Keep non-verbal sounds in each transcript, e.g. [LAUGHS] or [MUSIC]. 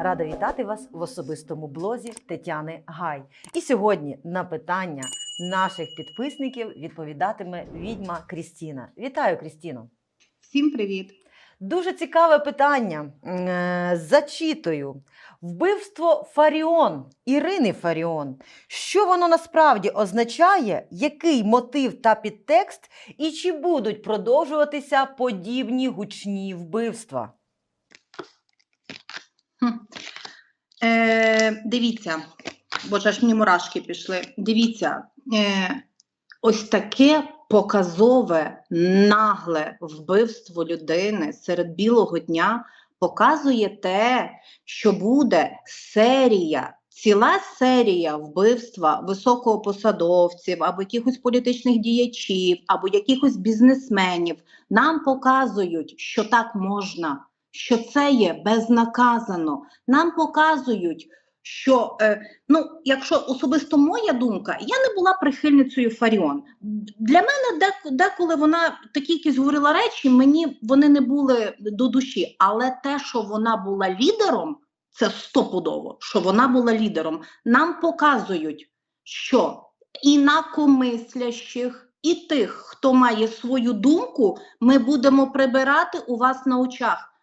Рада вітати вас в особистому блозі Тетяни Гай. І сьогодні на питання наших підписників відповідатиме відьма Крістіна. Вітаю, Крістіно! Всім привіт! Дуже цікаве питання. Е, Зачитую. Вбивство Фаріон Ірини Фаріон. Що воно насправді означає, який мотив та підтекст, і чи будуть продовжуватися подібні гучні вбивства? Е, дивіться, боже ж мені мурашки пішли. Дивіться, е, ось таке показове, нагле вбивство людини серед білого дня показує те, що буде серія. Ціла серія вбивства високопосадовців або якихось політичних діячів, або якихось бізнесменів нам показують, що так можна, що це є безнаказано. Нам показують, що е, ну, якщо особисто моя думка, я не була прихильницею Фаріон. Для мене дек- деколи вона такі якісь говорила речі, мені вони не були до душі. Але те, що вона була лідером, це стопудово, що вона була лідером. Нам показують, що інакомислящих і тих, хто має свою думку, ми будемо прибирати у вас на очах.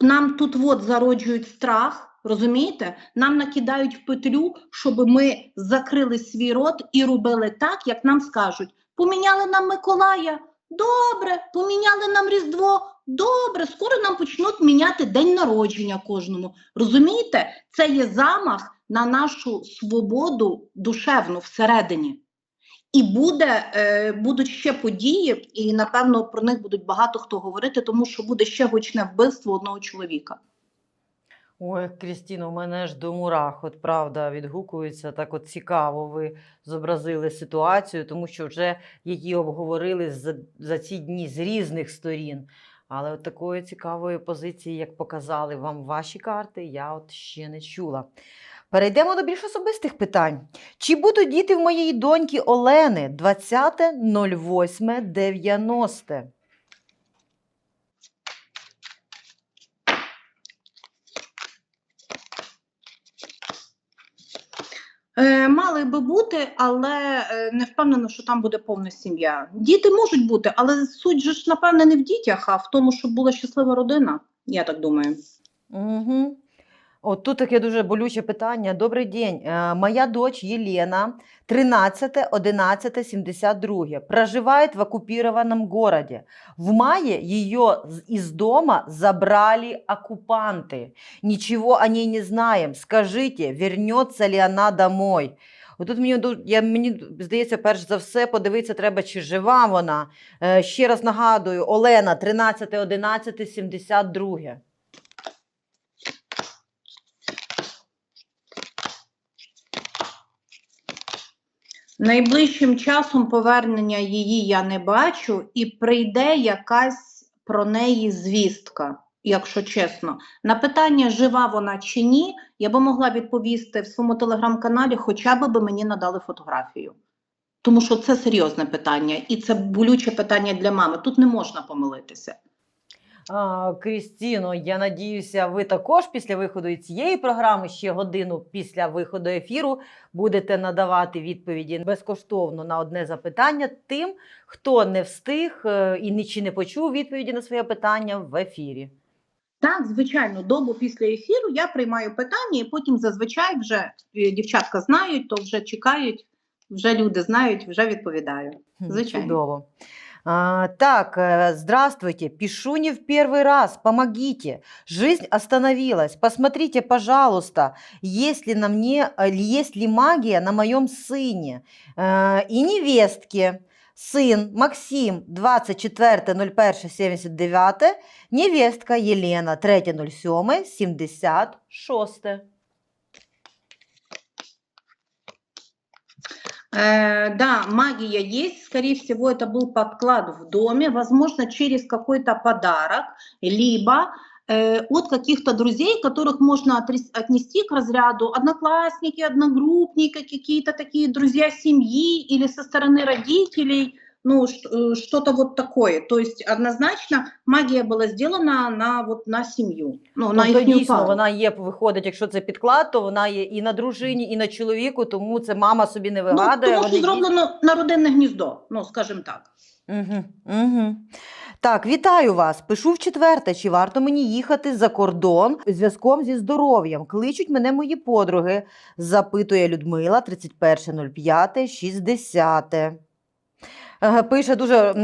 Нам тут от зароджують страх, розумієте? Нам накидають в петлю, щоб ми закрили свій рот і робили так, як нам скажуть. Поміняли нам Миколая. Добре, поміняли нам Різдво. Добре, скоро нам почнуть міняти день народження кожному. Розумієте, це є замах на нашу свободу душевну всередині. І буде, е, будуть ще події, і напевно про них будуть багато хто говорити, тому що буде ще гучне вбивство одного чоловіка. Ой, Крістіно, у мене ж до мурах, от правда, відгукується так от цікаво. Ви зобразили ситуацію, тому що вже її обговорили за, за ці дні з різних сторін. Але от такої цікавої позиції, як показали вам ваші карти, я от ще не чула. Перейдемо до більш особистих питань. Чи будуть діти в моєї доньки Олени 20.08.90? Е, мали би бути, але е, не впевнена, що там буде повна сім'я. Діти можуть бути, але суть же ж, напевне, не в дітях, а в тому, щоб була щаслива родина. Я так думаю. Угу. От тут таке дуже болюче питання. Добрий день. Е, Моя дочь Елена, 13 11 72, проживает в оккупированном городе. В ее з- из дома забрали оккупанты. Ничего о ней не знаем. Скажите, вернется ли она домой? Отут мені, я, мені здається, перш за все подивитися треба, чи жива вона. Е, Ще раз нагадую, Олена, 13 11 72. Найближчим часом повернення її я не бачу, і прийде якась про неї звістка, якщо чесно. На питання, жива вона чи ні, я би могла відповісти в своєму телеграм-каналі, хоча б мені надали фотографію. Тому що це серйозне питання, і це болюче питання для мами. Тут не можна помилитися. Крістіно, я надіюся, ви також після виходу цієї програми ще годину після виходу ефіру будете надавати відповіді безкоштовно на одне запитання тим, хто не встиг е, і ні- чи не почув відповіді на своє питання в ефірі. Так, звичайно, добу після ефіру я приймаю питання, і потім зазвичай вже е, дівчатка знають, то вже чекають, вже люди знають, вже відповідаю. Звичайно. Чудово. А, так, э, здравствуйте. Пишу не в первый раз. Помогите. Жизнь остановилась. Посмотрите, пожалуйста, есть ли на мне, э, есть ли магия на моем сыне э, и невестке. Сын Максим 24.01.79, невестка Елена 3.07.76. Э, да, магия есть, скорее всего, это был подклад в доме, возможно, через какой-то подарок, либо э, от каких-то друзей, которых можно отнести к разряду одноклассники, одногруппники, какие-то такие друзья семьи или со стороны родителей. Ну, э, что-то вот такое. То есть однозначно магия была сделана на, вот, на семью, ну, на Ну, то їхню дійсно пару. вона є, виходить, якщо це підклад, то вона є і на дружині, і на чоловіку, тому це мама собі не Ну, вигадує. тому що зроблено на родинне гніздо, ну, скажімо так. Угу, угу. Так, вітаю вас. Пишу в четверте, чи варто мені їхати за кордон зв'язком зі здоров'ям. Кличуть мене мої подруги, запитує Людмила 31.05.60. Е, Пише дуже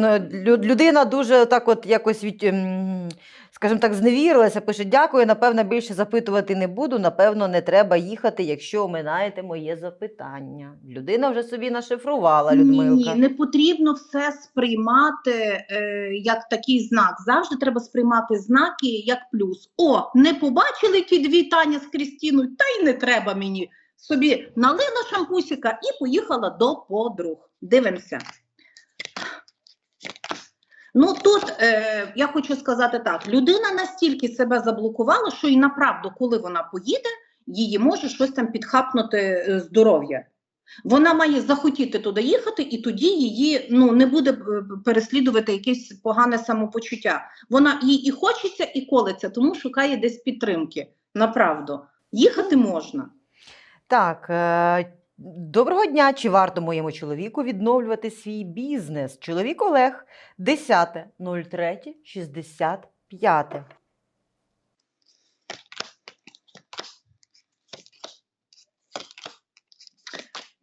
людина дуже так, от якось від, ем, скажімо так, зневірилася. Пише: дякую, напевно, більше запитувати не буду. Напевно, не треба їхати, якщо оминаєте моє запитання. Людина вже собі нашифрувала, Людмилка. ні, не потрібно все сприймати е, як такий знак. Завжди треба сприймати знаки як плюс. О, не побачили ті дві Таня з Крістіною, та й не треба мені. Собі налила шампусіка і поїхала до подруг. Дивимося. Ну тут е, я хочу сказати так: людина настільки себе заблокувала, що і направду, коли вона поїде, її може щось там підхапнути е, здоров'я. Вона має захотіти туди їхати, і тоді її ну не буде е, переслідувати якесь погане самопочуття. Вона їй і хочеться, і колеться, тому шукає десь підтримки. Направду їхати можна. Так, е, доброго дня. Чи варто моєму чоловіку відновлювати свій бізнес? Чоловік Олег, 10.03.65.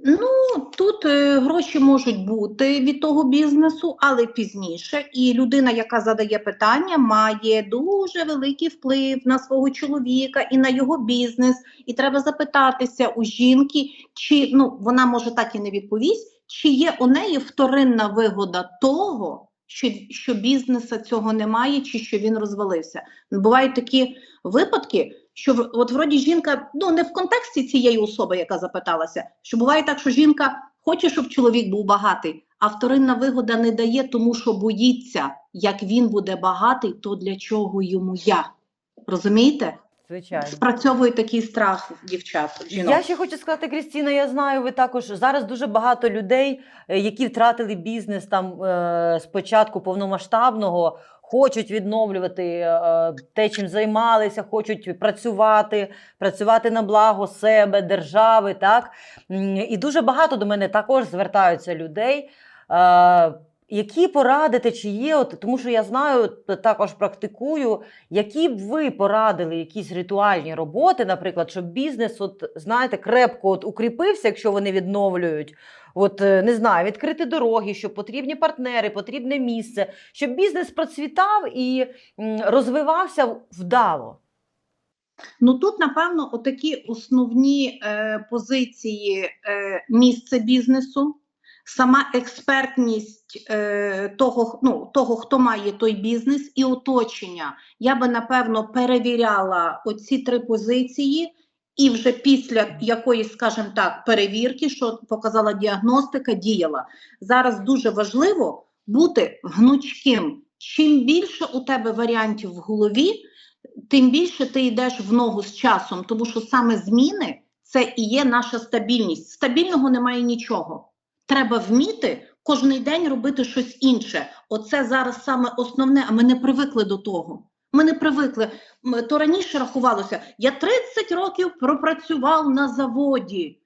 Ну тут е, гроші можуть бути від того бізнесу, але пізніше. І людина, яка задає питання, має дуже великий вплив на свого чоловіка і на його бізнес. І треба запитатися у жінки, чи ну вона може так і не відповість, чи є у неї вторинна вигода того, що, що бізнеса цього немає, чи що він розвалився. Бувають такі випадки, що от вроді жінка, ну не в контексті цієї особи, яка запиталася, що буває так, що жінка хоче, щоб чоловік був багатий, а вторинна вигода не дає, тому що боїться, як він буде багатий, то для чого йому я. Розумієте? Звичайно. Спрацьовує такий страх дівчат, жінок. Я ще хочу сказати, Крістіна, я знаю, ви також зараз дуже багато людей, е, які втратили бізнес там е, з початку повномасштабного, хочуть відновлювати е, те, чим займалися, хочуть працювати, працювати на благо себе, держави. Так? І дуже багато до мене також звертаються людей. Які порадите, чи є, от, тому що я знаю, також практикую, які б ви порадили якісь ритуальні роботи, наприклад, щоб бізнес, от знаєте, крепко от укріпився, якщо вони відновлюють. От е, не знаю, відкрити дороги, щоб потрібні партнери, потрібне місце, щоб бізнес процвітав і розвивався вдало. Ну тут, напевно, отакі основні е, позиції е, місце бізнесу, сама експертність е, того, ну, того, хто має той бізнес, і оточення. Я би напевно перевіряла оці три позиції, і вже після якоїсь, скажімо так, перевірки, що показала діагностика, діяла. Зараз дуже важливо бути гнучким. Чим більше у тебе варіантів в голові, тим більше ти йдеш в ногу з часом, тому що саме зміни це і є наша стабільність. Стабільного немає нічого. Треба вміти кожен день робити щось інше. Оце зараз саме основне, а ми не привикли до того. Ми не привикли. То раніше рахувалося, я 30 років пропрацював на заводі.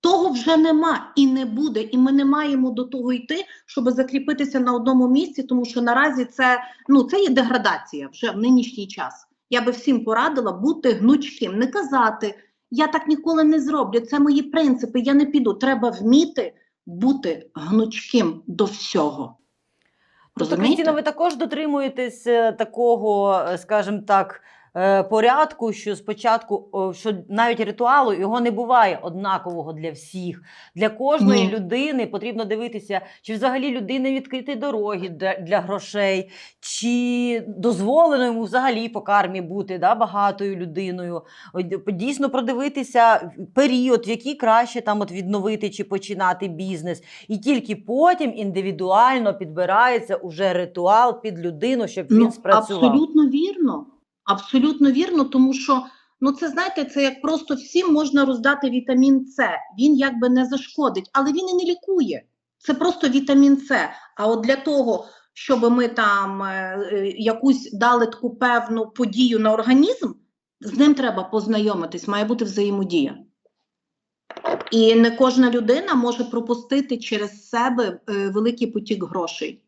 Того вже нема і не буде, і ми не маємо до того йти, щоб закріпитися на одному місці, тому що наразі це ну це є деградація вже в нинішній час. Я би всім порадила бути гнучким, не казати я так ніколи не зроблю. Це мої принципи. Я не піду. Треба вміти бути гнучким до всього. Тобто, Розумієте? Ви також дотримуєтесь е, такого, е, скажімо так, порядку, що спочатку, що навіть ритуалу його не буває однакового для всіх. Для кожної Ні. людини потрібно дивитися, чи взагалі людини відкриті дороги для, для грошей, чи дозволено йому взагалі по кармі бути да, багатою людиною. Дійсно продивитися період, в який краще там от відновити чи починати бізнес. І тільки потім індивідуально підбирається уже ритуал під людину, щоб він Ну, спрацював. абсолютно вірно. Абсолютно вірно, тому що ну це знаєте, це як просто всім можна роздати вітамін С. Він якби не зашкодить, але він і не лікує. Це просто вітамін С. А от для того, щоб ми там е, е, якусь дали таку певну подію на організм, з ним треба познайомитись, має бути взаємодія. І не кожна людина може пропустити через себе е, великий потік грошей.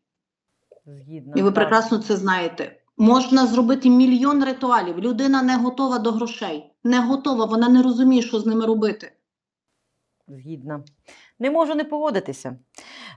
Згідно. І ви так. прекрасно це знаєте. Можна зробити мільйон ритуалів. Людина не готова до грошей. Не готова, вона не розуміє, що з ними робити. Згідна. Не можу не погодитися.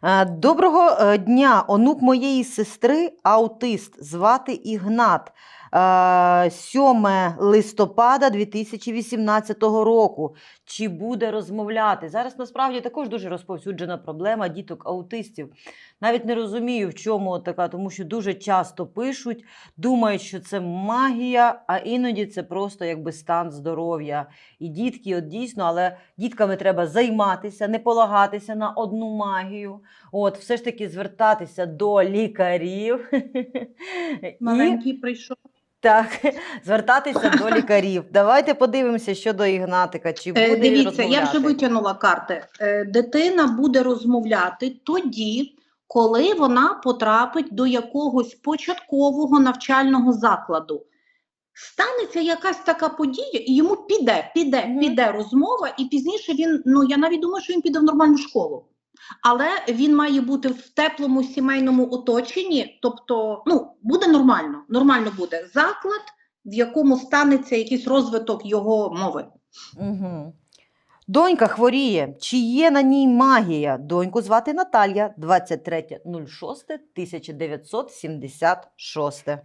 Е, Доброго е, дня, онук моєї сестри, аутист, звати Ігнат. Е, 7 листопада 2018 року. Чи буде розмовляти? Зараз насправді також дуже розповсюджена проблема діток аутистів. Навіть не розумію, в чому така, тому що дуже часто пишуть, думають, що це магія, а іноді це просто якби стан здоров'я. І дітки, от дійсно, але дітками треба займатися, не полагатися на одну магію. От, все ж таки звертатися до лікарів. [LAUGHS] Маленький прийшов. Так, звертатися до [LAUGHS] лікарів. Давайте подивимося щодо Ігнатика. Чи буде Е, він Дивіться, я вже витягнула карти. Е, Дитина буде розмовляти тоді, коли вона потрапить до якогось початкового навчального закладу. Станеться якась така подія, і йому піде, піде, піде розмова, і пізніше він, ну я навіть думаю, що він піде в нормальну школу. Але він має бути в теплому сімейному оточенні, тобто, ну, буде нормально, нормально буде заклад, в якому станеться якийсь розвиток його мови. Угу. Донька хворіє. Чи є на ній магія? Доньку звати Наталія, 23.06.1976.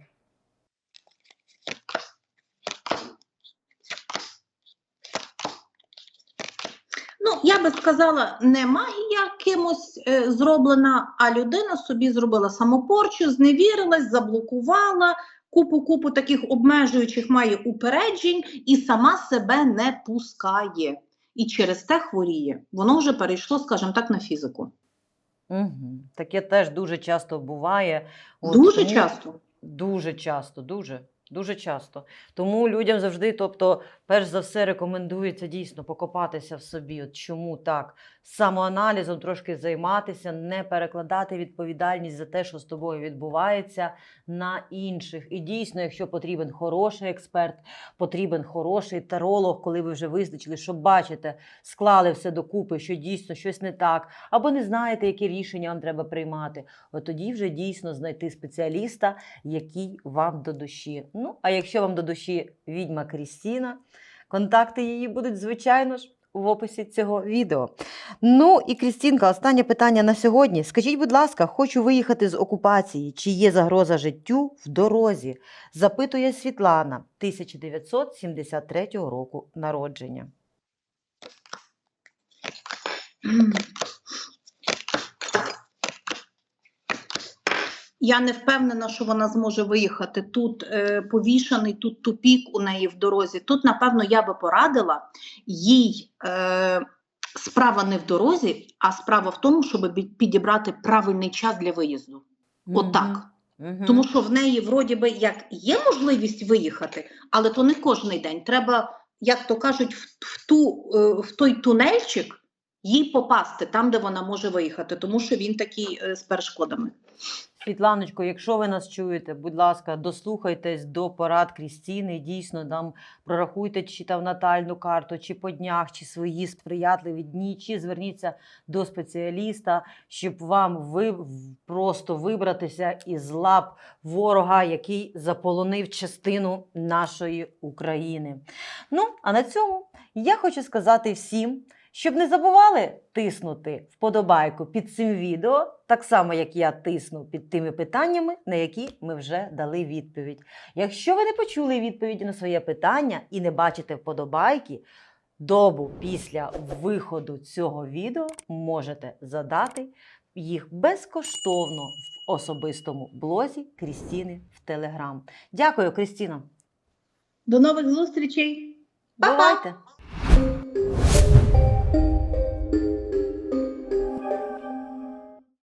Ну, я би сказала, не магія кимось е, зроблена, а людина собі зробила самопорчу, зневірилась, заблокувала, купу-купу таких обмежуючих має упереджень і сама себе не пускає. І через те хворіє. Воно вже перейшло, скажімо так, на фізику. Угу. Таке теж дуже часто буває. От Дуже тому- часто. Дуже часто, дуже, дуже часто. Тому людям завжди, тобто, перш за все, рекомендується дійсно покопатися в собі. От чому так? Самоаналізом трошки займатися, не перекладати відповідальність за те, що з тобою відбувається, на інших. І дійсно, якщо потрібен хороший експерт, потрібен хороший таролог, коли ви вже визначили, що бачите, склали все докупи, що дійсно щось не так, або не знаєте, які рішення вам треба приймати. От тоді вже дійсно знайти спеціаліста, який вам до душі. Ну, а якщо вам до душі відьма Крістіна, контакти її будуть, звичайно ж, в описі цього відео. Ну і Крістінка, останнє питання на сьогодні. Скажіть, будь ласка, хочу виїхати з окупації. Чи є загроза життю в дорозі? Запитує Світлана, 1973 року народження. Я не впевнена, що вона зможе виїхати. Тут е, повішаний, тут тупік у неї в дорозі. Тут, напевно, я би порадила їй е, справа не в дорозі, а справа в тому, щоб підібрати правильний час для виїзду. Отак. Мгм. Тому що в неї, вроді би, як є можливість виїхати, але то не кожний день. Треба, як то кажуть, в, в, ту, е, в той тунельчик їй попасти там, де вона може виїхати, тому що він такий е, з перешкодами. Світланочко, якщо ви нас чуєте, будь ласка, дослухайтесь до порад Крістіни. Дійсно, нам прорахуйте чи там натальну карту, чи по днях, чи свої сприятливі дні, чи зверніться до спеціаліста, щоб вам ви просто вибратися із лап ворога, який заполонив частину нашої України. Ну, а на цьому я хочу сказати всім. Щоб не забували тиснути вподобайку під цим відео, так само як я тисну під тими питаннями, на які ми вже дали відповідь. Якщо ви не почули відповіді на своє питання і не бачите вподобайки, добу після виходу цього відео можете задати їх безкоштовно в особистому блозі Крістіни в Телеграм. Дякую, Крістіна. До нових зустрічей! Па-па! Бувайте!